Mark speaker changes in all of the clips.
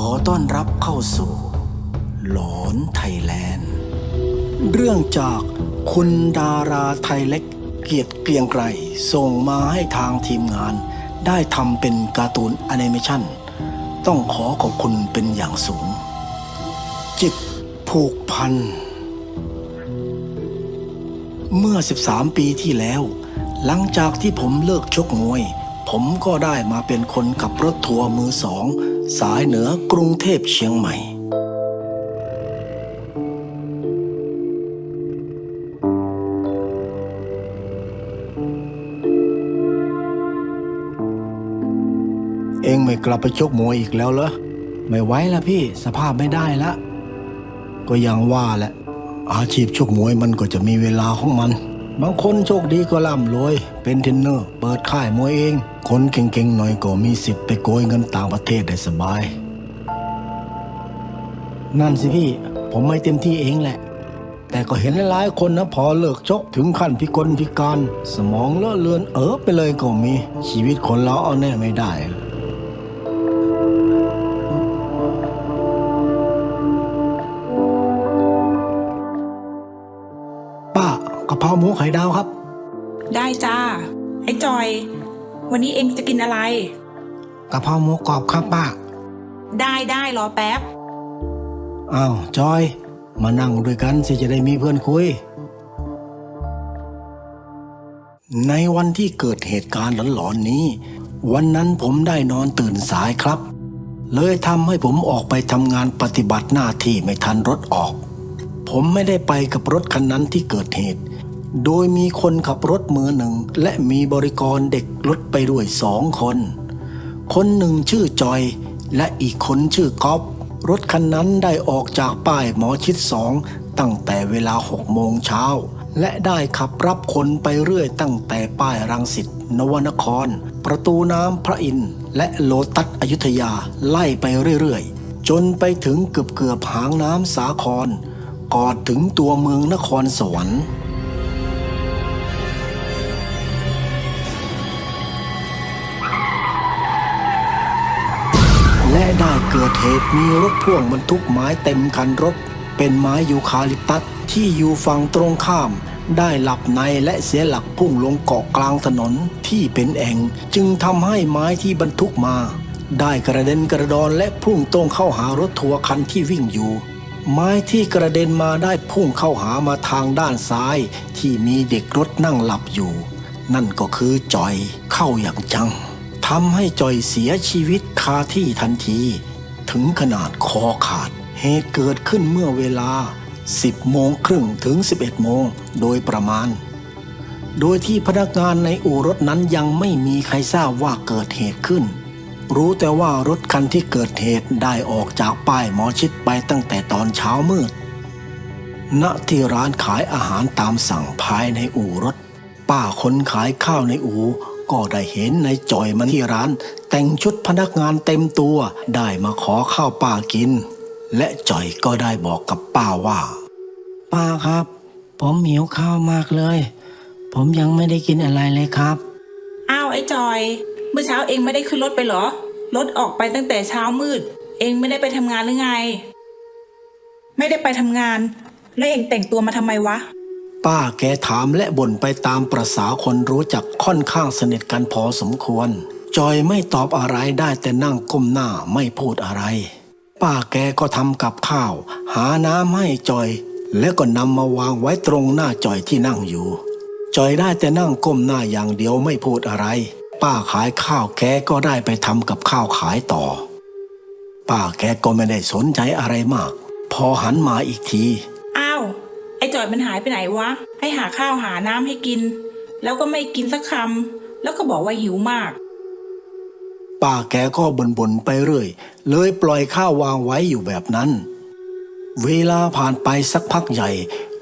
Speaker 1: ขอต้อนรับเข้าสู่ หลอนไทยแลนด์ เรื่องจากคุณดาราไทยเล็กเกียรติเกรียงไกรส่งมาให้ทางทีมงาน ได้ทำเป็นการ์ตูนแอนิเมชันต้องขอขอบคุณเป็นอย่างสูง จิตผูกพัน เมื่อ 13 ปีที่แล้ว หลังจากที่ผมเลิกชกมวย ผมก็ได้มาเป็นคนขับรถทัวร์มือสอง สายเหนือกรุงเทพเชียงใหม่ เองไม่กลับไปชกมวยอีกแล้วเหรอ ไม่ไหวแล้วพี่สภาพไม่ได้ละ ก็ยังว่าแหละ อาชีพชกมวยมันก็จะมีเวลาของมัน บางคนโชคดีก็ร่ำรวย เป็นเทรนเนอร์ เปิดค่ายมวยเอง คนเก่งๆหน่อยก็มีสิทธิ์ไปโกยเงินต่างประเทศได้สบาย นั่นสิพี่ ผมไม่เต็มที่เองแหละ แต่ก็เห็นหลายๆคนนะพอเลิกชกถึงขั้นพิกลพิการ สมองเลอะเลือนเออไปเลยก็มี ชีวิตคนเราเอาแน่ไม่ได้ป้ากะเพราหมูไข่ดาวครับ
Speaker 2: ได้จ้า ไอ้จอย วันนี้เองจะกินอะไร
Speaker 1: กะเพราหมูกรอบครับป้า
Speaker 2: ได้ได้รอแป๊บ
Speaker 1: อ้าวจอย มานั่งด้วยกันสิจะได้มีเพื่อนคุย ในวันที่เกิดเหตุการณ์หลอนๆนี้ วันนั้นผมได้นอนตื่นสายครับ เลยทำให้ผมออกไปทำงานปฏิบัติหน้าที่ไม่ทันรถออก ผมไม่ได้ไปกับรถคันนั้นที่เกิดเหตุ โดยมีคนขับรถมือหนึ่ง และมีบริกรเด็กรถไปด้วยสองคน คนหนึ่งชื่อจอย และอีกคนชื่อก๊อฟรถคันนั้นได้ออกจากป้ายหมอชิดสองตั้งแต่เวลาหกโมงเช้า และได้ขับรับคนไปเรื่อยตั้งแต่ป้ายรังสิตนวนคร ประตูน้ำพระอินทร์และโลตัสอยุธยาไล่ไปเรื่อยๆ จนไปถึงเกือบเกือบหางน้ำสาคร กอนถึงตัวเมืองนครสวรรค์ และได้เกิดเหตุมีรถพ่วงบรรทุกไม้เต็มคันรถ เป็นไม้ยูคาลิปตัสที่อยู่ฝั่งตรงข้าม ได้หลับในและเสียหลักพุ่งลงเกาะกลางถนนที่เป็นแอ่งจึงทำให้ไม้ที่บรรทุกมา ได้กระเด็นกระดอนและพุ่งตรงเข้าหารถทัวร์คันที่วิ่งอยู่ ไม้ที่กระเด็นมาได้พุ่งเข้าหามาทางด้านซ้าย ที่มีเด็กรถนั่งหลับอยู่ นั่นก็คือจอยเข้าอย่างจัง ทำให้จอยเสียชีวิตคาที่ทันที ถึงขนาดคอขาด เหตุเกิดขึ้นเมื่อเวลา 10 โมงครึ่งถึง 11 โมงโดยประมาณ โดยที่พนักงานในอู่รถนั้นยังไม่มีใครทราบว่าเกิดเหตุขึ้น รู้แต่ว่ารถคันที่เกิดเหตุได้ออกจากป้ายหมอชิดไปตั้งแต่ตอนเช้ามืดณที่ร้านขายอาหารตามสั่งภายในอู่รถ ป้าคนขายข้าวในอู่ ก็ได้เห็นนายจอยมันที่ร้าน แต่งชุดพนักงานเต็มตัว ได้มาขอข้าวป้ากิน และจอยก็ได้บอกกับป้าว่า ป้าครับ ผมหิวข้าวมากเลย ผมยังไม่ได้กินอะไรเลยครับ
Speaker 2: อ้าวไอ้จอย เมื่อเช้าเองไม่ได้ขึ้นรถไปเหรอรถออกไปตั้งแต่เช้ามืด เองไม่ได้ไปทำงานหรือไง ไม่ได้ไปทำงาน แล้วเองแต่งตัวมาทำไมวะ
Speaker 1: ป้าแกถามและบ่นไปตามประษาคนรู้จักค่อนข้างสนิทกันพอสมควร จอยไม่ตอบอะไรได้แต่นั่งก้มหน้าไม่พูดอะไร ป้าแกก็ทำกับข้าว หาน้ำให้จอย แล้วก็นำมาวางไว้ตรงหน้าจอยที่นั่งอยู่ จอยได้แต่นั่งก้มหน้าอย่างเดียวไม่พูดอะไร ป้าขายข้าวแกก็ได้ไปทำกับข้าวขายต่อ ป้าแกก็ไม่ได้สนใจอะไรมาก พอหันมาอีกที
Speaker 2: ไอ้จอยมันหายไปไหนวะ ให้หาข้าวหาน้ำให้กิน แล้วก็ไม่กินสักคำแล้วก็บอกว่าหิวมาก
Speaker 1: ป้าแกก็บ่นๆไปเรื่อย เลยปล่อยข้าววางไว้อยู่แบบนั้น เวลาผ่านไปสักพักใหญ่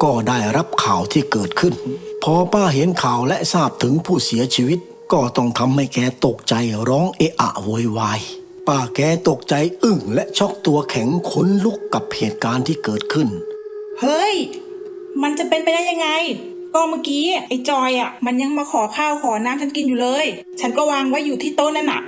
Speaker 1: ก็ได้รับข่าวที่เกิดขึ้น พอป้าเห็นข่าวและทราบถึงผู้เสียชีวิต ก็ต้องทำให้แกตกใจร้องเอะอะโวยวายป้าแกตกใจอึ้งและช็อกตัวแข็งขนลุกกับเหตุการณ์ที่เกิดขึ้น
Speaker 2: เฮ้ย มันจะเป็นไปได้ยังไง ก็เมื่อกี้ไอ้จอยอะ มันยังมาขอข้าวขอน้ำฉันกินอยู่เลย ฉันก็วางไว้อยู่ที่โต๊ะนั่นน่ะ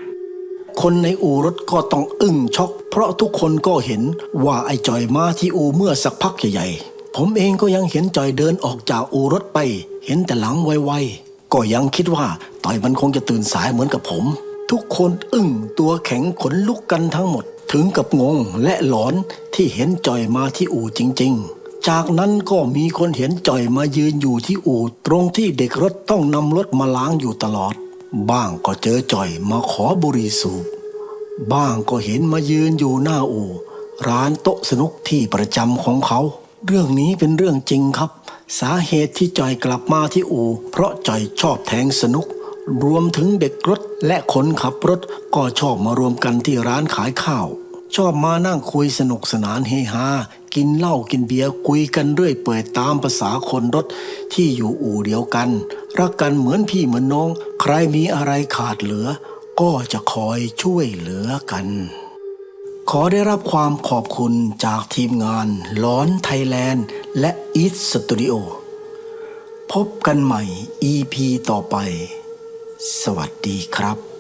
Speaker 1: คนในอู่รถก็ต้องอึ้งช็อก เพราะทุกคนก็เห็นว่าไอ้จอยมาที่อู่เมื่อสักพักใหญ่ๆ ผมเองก็ยังเห็นจอยเดินออกจากอู่รถไป เห็นแต่หลังไวๆ ก็ยังคิดว่าต่อยมันคงจะตื่นสายเหมือนกับผม ทุกคนอึ้งตัวแข็งขนลุกกันทั้งหมด ถึงกับงงและหลอนที่เห็นจอยมาที่อู่จริง ๆ จากนั้นก็มีคนเห็นจ่อยมายืนอยู่ที่อู่ตรงที่เด็กรถต้องนำรถมาล้างอยู่ตลอด บ้างก็เจอจ่อยมาขอบุหรี่สูบ บ้างก็เห็นมายืนอยู่หน้าอู่ ร้านโต๊ะสนุกที่ประจำของเขา เรื่องนี้เป็นเรื่องจริงครับ สาเหตุที่จ่อยกลับมาที่อู่ เพราะจ่อยชอบแทงสนุก รวมถึงเด็กรถและคนขับรถก็ชอบมารวมกันที่ร้านขายข้าว ชอบมานั่งคุยสนุกสนานเฮฮากินเหล้ากินเบียร์คุยกันเรื่อยเปื่อยตามภาษาคนรถที่อยู่อู่เดียวกัน รักกันเหมือนพี่เหมือนน้อง ใครมีอะไรขาดเหลือ ก็จะคอยช่วยเหลือกัน ขอได้รับความขอบคุณจากทีมงานล้อนไทยแลนด์ และอีทสตูดิโอพบกันใหม่ EP ต่อไป สวัสดีครับ